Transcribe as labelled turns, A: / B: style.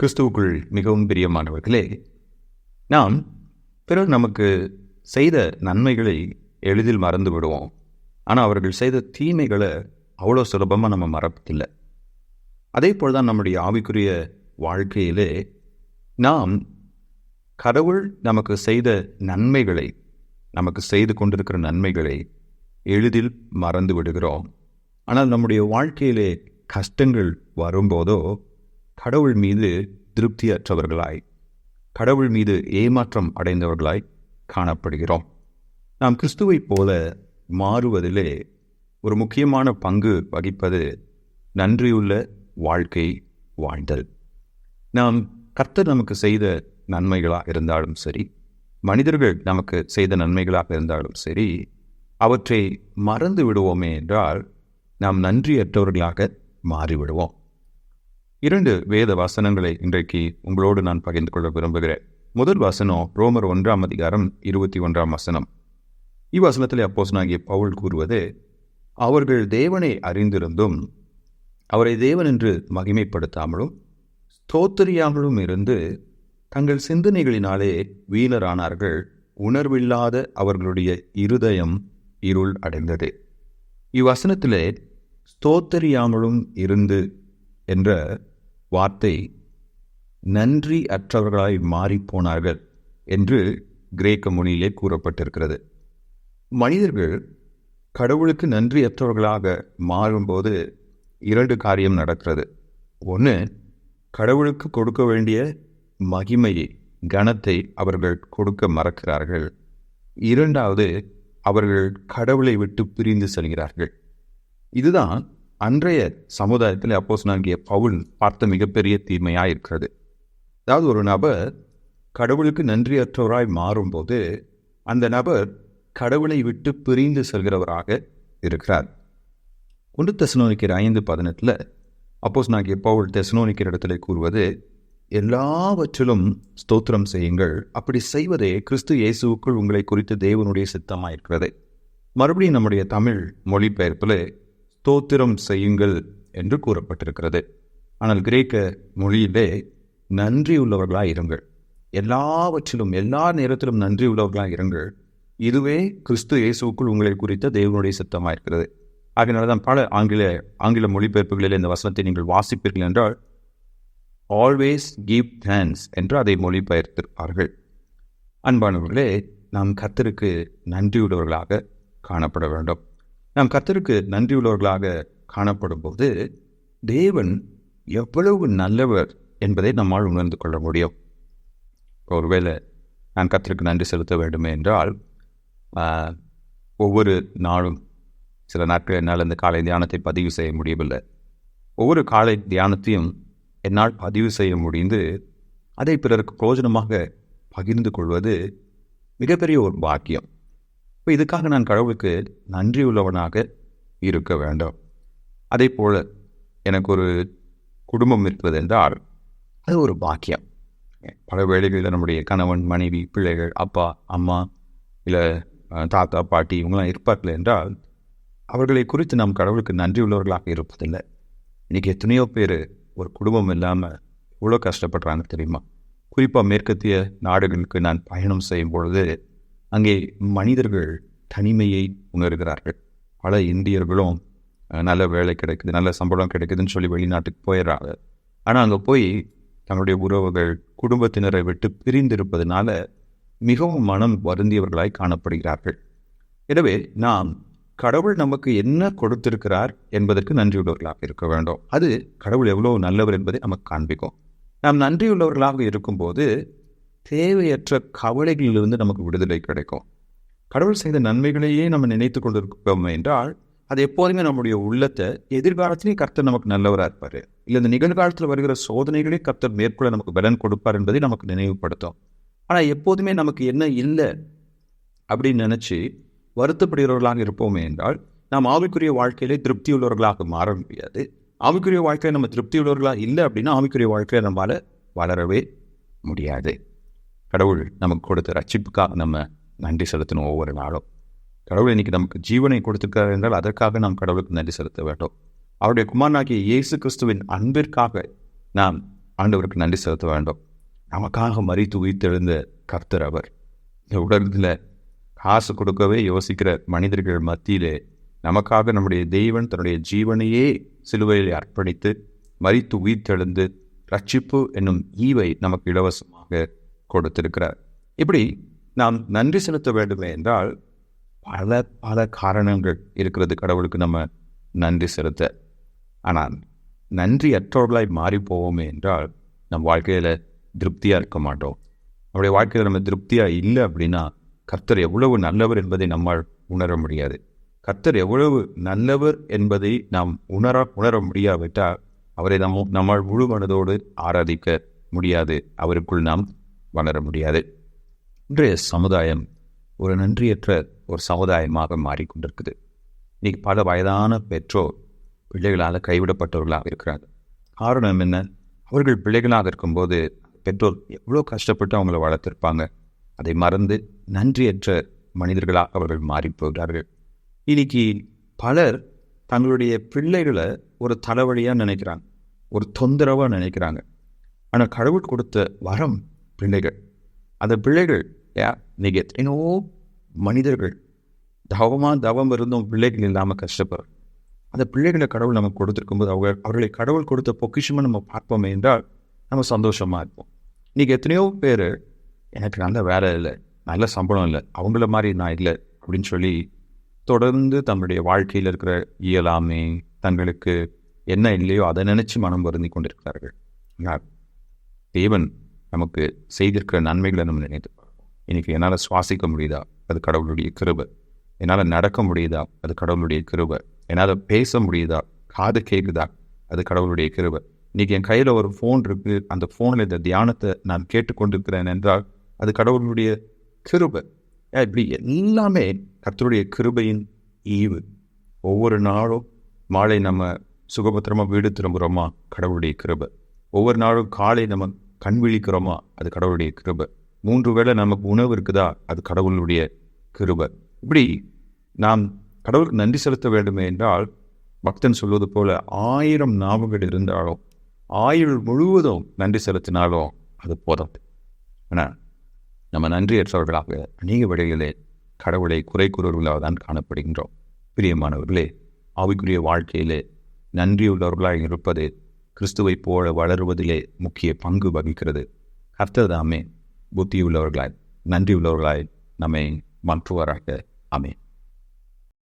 A: கிறிஸ்துவுக்குள் மிகவும் பிரியமானவர்களே நாம் பிறர் நமக்கு செய்த நன்மைகளை எளிதில் மறந்து விடுவோம். ஆனால் அவர்கள் செய்த தீமைகளை அவ்வளோ சுலபமாக நம்ம மறப்பதில்லை. அதே போல் தான் நம்முடைய ஆவிக்குரிய வாழ்க்கையிலே நாம் கடவுள் நமக்கு செய்த நன்மைகளை நமக்கு செய்து கொண்டிருக்கிற நன்மைகளை எளிதில் மறந்து விடுகிறோம். ஆனால் நம்முடைய வாழ்க்கையிலே கஷ்டங்கள் வரும்போதோ கடவுள் மீது திருப்தியற்றவர்களாய் கடவுள் மீது ஏமாற்றம் அடைந்தவர்களாய் காணப்படுகிறோம். நாம் கிறிஸ்துவைப் போல மாறுவதிலே ஒரு முக்கியமான பங்கு வகிப்பது நன்றியுள்ள வாழ்க்கை வாழ்தல். நாம் கர்த்தர் நமக்கு செய்த நன்மைகளாக இருந்தாலும் சரி மனிதர்கள் நமக்கு செய்த நன்மைகளாக இருந்தாலும் சரி அவற்றை மறந்து விடுவோமே என்றால் நாம் நன்றியற்றவர்களாக மாறிவிடுவோம். இரண்டு வேத வசனங்களை இன்றைக்கு உங்களோடு நான் பகிர்ந்து கொள்ள விரும்புகிறேன். முதல் வசனம் ரோமர் ஒன்றாம் அதிகாரம் இருபத்தி ஒன்றாம் வசனம். இவ்வசனத்தில் அப்போசனாகிய பவுல் கூறுவது அவர்கள் தேவனை அறிந்திருந்தும் அவரை தேவன் என்று மகிமைப்படுத்தாமலும் ஸ்தோத்தரியாமலும் இருந்து தங்கள் சிந்தனைகளினாலே வீணரானார்கள் உணர்வில்லாத அவர்களுடைய இருதயம் இருள் அடைந்தது. இவ்வசனத்திலே ஸ்தோத்தரியாமலும் இருந்து என்ற வார்த்தை நன்றி அற்றவர்களாய் மாறிப்போனார்கள் என்று கிரேக்க மொழியிலே கூறப்பட்டிருக்கிறது. மனிதர்கள் கடவுளுக்கு நன்றியற்றவர்களாக மாறும்போது இரண்டு காரியம் நடக்கிறது. ஒன்று கடவுளுக்கு கொடுக்க வேண்டிய மகிமையை கனத்தை அவர்கள் கொடுக்க மறக்கிறார்கள். இரண்டாவது அவர்கள் கடவுளை விட்டு பிரிந்து செல்கிறார்கள். இதுதான் அன்றைய சமுதாயத்தில் அப்போஸ் நாங்கிய பவுல் பார்த்த மிகப்பெரிய தீமையாக இருக்கிறது அதாவது ஒரு நபர் கடவுளுக்கு நன்றியற்றவராய் மாறும்போது அந்த நபர் கடவுளை விட்டு பிரிந்து செல்கிறவராக இருக்கிறார். ஒன்று தெசனோனிக்கிற ஐந்து பதினெட்டில் அப்போஸ் நாங்கிய பவுல் தெசனோனிக்கிற இடத்துல கூறுவது எல்லாவற்றிலும் ஸ்தோத்திரம் செய்யுங்கள் அப்படி செய்வதே கிறிஸ்து இயேசுவுக்குள் உங்களை குறித்து தேவனுடைய சித்தமாக இருக்கிறது மறுபடியும் நம்முடைய தமிழ் மொழிபெயர்ப்பில் ஸ்தோத்திரம் செய்யுங்கள் என்று கூறப்பட்டிருக்கிறது. ஆனால் கிரேக்க மொழியிலே நன்றி உள்ளவர்களாக இருங்கள். எல்லாவற்றிலும் எல்லா நேரத்திலும் நன்றி உள்ளவர்களாக இருங்கள். இதுவே கிறிஸ்து இயேசுக்குள் உங்களை குறித்த தேவனுடைய சித்தமாக இருக்கிறது. அதனால தான் பல ஆங்கில ஆங்கில மொழிபெயர்ப்புகளில் இந்த வசனத்தை நீங்கள் வாசிப்பீர்கள் என்றால் ஆல்வேஸ் கிவ் தேங்க்ஸ் என்று அதை மொழிபெயர்த்திருப்பார்கள். அன்பானவர்களே நாம் கத்தருக்கு நன்றியுள்ளவர்களாக காணப்பட வேண்டும். நாம் கத்தருக்கு நன்றியுள்ளவர்களாக காணப்படும் போது தேவன் எவ்வளவு நல்லவர் என்பதை நம்மால் உணர்ந்து கொள்ள முடியும். ஒருவேளை நான் கத்தருக்கு நன்றி செலுத்த வேண்டுமே என்றால் ஒவ்வொரு நாளும் சில நாட்கள் என்னால் இந்த காலை தியானத்தை பதிவு செய்ய முடியவில்லை. ஒவ்வொரு காலை தியானத்தையும் என்னால் பதிவு செய்ய முடிந்து அதை பிறருக்கு பிரயோஜனமாக பகிர்ந்து கொள்வது மிகப்பெரிய ஒரு பாக்கியம். இப்போ இதுக்காக நான் கடவுளுக்கு நன்றியுள்ளவனாக இருக்க வேண்டும். அதே போல் எனக்கு ஒரு குடும்பம் இருப்பது என்றால் அது ஒரு பாக்கியம். பல வேலைகளில் நம்முடைய கணவன் மனைவி பிள்ளைகள் அப்பா அம்மா இல்லை தாத்தா பாட்டி இவங்களாம் இருப்பார்கள் என்றால் அவர்களை குறித்து நாம் கடவுளுக்கு நன்றி உள்ளவர்களாக இருப்பதில்லை. இன்றைக்கி எத்தனையோ பேர் ஒரு குடும்பம் இல்லாமல் இவ்வளோ கஷ்டப்படுறாங்க தெரியுமா? குறிப்பாக மேற்கத்திய நாடுகளுக்கு நான் பயணம் செய்யும் பொழுது அங்கே மனிதர்கள் தனிமையை உணர்கிறார்கள். பல இந்தியர்களும் நல்ல வேலை கிடைக்குது நல்ல சம்பளம் கிடைக்குதுன்னு சொல்லி வெளிநாட்டுக்கு போயிடுறாங்க. ஆனால் அங்கே போய் தன்னுடைய உறவுகள் குடும்பத்தினரை விட்டு பிரிந்திருப்பதனால மிகவும் மனம் வருந்தியவர்களாய் காணப்படுகிறார்கள். எனவே நாம் கடவுள் நமக்கு என்ன கொடுத்திருக்கிறார் என்பதற்கு நன்றியுள்ளவர்களாக இருக்க வேண்டும். அது கடவுள் எவ்வளோ நல்லவர் என்பதை நமக்கு காண்பிக்கும். நாம் நன்றியுள்ளவர்களாக இருக்கும்போது தேவையற்ற கவலைகளிலிருந்து நமக்கு விடுதலை கிடைக்கும். கடவுள் செய்த நன்மைகளையே நம்ம நினைத்து கொண்டிருக்கோம் என்றால் அது எப்போதுமே நம்முடைய உள்ளத்தை எதிர்காலத்திலேயே கர்த்தர் நமக்கு நல்லவராக இருப்பார். இல்லை இந்த நிகழ்காலத்தில் வருகிற சோதனைகளே கர்த்தர் மேற்கொள்ள நமக்கு பலன் கொடுப்பார் என்பதை நமக்கு நினைவுபடுத்தும். ஆனால் எப்போதுமே நமக்கு என்ன இல்லை அப்படின்னு நினச்சி வருத்தப்படுகிறவர்களாக இருப்போமே என்றால் நாம் ஆவிக்குரிய வாழ்க்கையிலே திருப்தி உள்ளவர்களாக மாற முடியாது. ஆவிக்குரிய வாழ்க்கையில் நம்ம திருப்தி உள்ளவர்களாக இல்லை அப்படின்னா ஆவிக்குரிய வாழ்க்கையை நம்மளால் வளரவே முடியாது. கடவுள் நமக்கு கொடுத்த ரட்சிப்புக்காக நம்ம நன்றி செலுத்தணும் ஒவ்வொரு நாளும். கடவுள் இன்னைக்கு நமக்கு ஜீவனை கொடுத்துருக்கார் என்றால் அதற்காக நாம் கடவுளுக்கு நன்றி செலுத்த வேண்டும். அவருடைய குமாரனாகிய இயேசு கிறிஸ்துவின் அன்பிற்காக நாம் ஆண்டவருக்கு நன்றி செலுத்த வேண்டும். நமக்காக மறித்து உயிர்த்தெழுந்த கர்த்தர் அவர். இந்த உலகத்தில் காசு கொடுக்கவே யோசிக்கிற மனிதர்கள் மத்தியிலே நமக்காக நம்முடைய தெய்வன் தன்னுடைய ஜீவனையே சிலுவையில் அர்ப்பணித்து மறித்து உயிர்த்தெழுந்து ரட்சிப்பு என்னும் ஈவை நமக்கு இலவசமாக கொடுத்திருக்கிறார். இப்படி நாம் நன்றி செலுத்த வேண்டுமே என்றால் பல பல காரணங்கள் இருக்கிறது கடவுளுக்கு நம்ம நன்றி செலுத்த. ஆனால் நன்றி அற்றவர்களாய் மாறி போவோமே என்றால் நம் வாழ்க்கையில் திருப்தியாக இருக்க மாட்டோம். நம்முடைய வாழ்க்கையில் நம்ம திருப்தியாக இல்லை அப்படின்னா கர்த்தர் எவ்வளவு நல்லவர் என்பதை நம்மால் உணர முடியாது. கர்த்தர் எவ்வளவு நல்லவர் என்பதை நாம் உணர உணர முடியாவிட்டால் அவரை நம் நம்மால் முழு மனதோடு ஆராதிக்க முடியாது. அவருக்குள் நாம் வளர முடியாது. இன்றைய சமுதாயம் ஒரு நன்றியற்ற ஒரு சமுதாயமாக மாறிக்கொண்டிருக்குது இன்னைக்கு பல வயதான பெற்றோர் பிள்ளைகளால் கைவிடப்பட்டவர்களாக இருக்கிறாங்க காரணம் என்ன? அவர்கள் பிள்ளைகளாக இருக்கும்போது பெற்றோர் எவ்வளோ கஷ்டப்பட்டு அவங்கள வளர்த்துருப்பாங்க? அதை மறந்து நன்றியற்ற மனிதர்களாக அவர்கள் மாறி போகிறார்கள். இன்னைக்கு பலர் தங்களுடைய பிள்ளைகளை ஒரு தலைவலியாக நினைக்கிறாங்க. ஒரு தொந்தரவாக நினைக்கிறாங்க. ஆனால் கடவுள் கொடுத்த வரம் பிள்ளைகள். அந்த பிள்ளைகள் ஏ இன்னைக்கு எத்தனையோ மனிதர்கள் தவமாக தவம் இருந்தும் பிள்ளைகள் இல்லாமல் கஷ்டப்படுற அந்த பிள்ளைகளை கடவுள் நமக்கு கொடுத்துருக்கும்போது அவங்க அவர்களை கடவுள் கொடுத்த பொக்கிஷமாக நம்ம பார்ப்போமே என்றால் நம்ம சந்தோஷமாக இருப்போம். இன்றைக்கி எத்தனையோ பேர் எனக்கு நல்ல வேலை இல்லை நல்ல சம்பளம் இல்லை அவங்கள மாதிரி நான் இல்லை அப்படின்னு சொல்லி தொடர்ந்து தன்னுடைய வாழ்க்கையில் இருக்கிற இயலாமை தங்களுக்கு என்ன இல்லையோ அதை நினச்சி மனம் வருந்தி கொண்டிருக்கிறார்கள். தேவன். நமக்கு செய்திருக்கிற நன்மைகளை நம்ம நினைத்து பார்ப்போம். இன்னைக்கு என்னால் சுவாசிக்க முடியுதா? அது கடவுளுடைய கிருபை. என்னால் நடக்க முடியுதா? அது கடவுளுடைய கிருபை. என்னால் பேச முடியுதா? காது கேட்குதா அது கடவுளுடைய கிருபை. இன்றைக்கி என் கையில் ஒரு ஃபோன் இருக்குது அந்த ஃபோனில் இந்த தியானத்தை நான் கேட்டுக்கொண்டிருக்கிறேன் என்றால் அது கடவுளுடைய கிருபை. இப்படி எல்லாமே கர்த்தருடைய கிருபையின் ஈவு. ஒவ்வொரு நாளும் மாலை நம்ம சுகபத்திரமாக வீடு திரும்புகிறோமா கடவுளுடைய கிருபை. ஒவ்வொரு நாளும் காலை நம்ம கண் விழிக்கிறோமா அது கடவுளுடைய கிருபை. மூன்று வேளை நமக்கு உணவு இருக்குதா? அது கடவுளுடைய கிருபை. இப்படி நாம் கடவுளுக்கு நன்றி செலுத்த வேண்டுமே என்றால் பக்தன் சொல்வது போல ஆயிரம் நாவுகள் இருந்தாலும் ஆயுள் முழுவதும் நன்றி செலுத்தினாலும் அது போதாது. ஆனால் நம்ம நன்றியற்றவர்களாக அநேக வழிகளே கடவுளை குறை கூறுவர்களாக தான் காணப்படுகின்றோம். பிரியமானவர்களே ஆவிக்குரிய வாழ்க்கையிலே நன்றியுள்ளவர்களாக இருப்பது கிறிஸ்துவைப் போல வளருவதிலே முக்கிய பங்கு வகிக்கிறது. கர்த்தர் தாமே புத்தியுள்ளவர்களாய் நன்றியுள்ளவர்களாய் நம்மை மாற்றுவாராக. அமேன்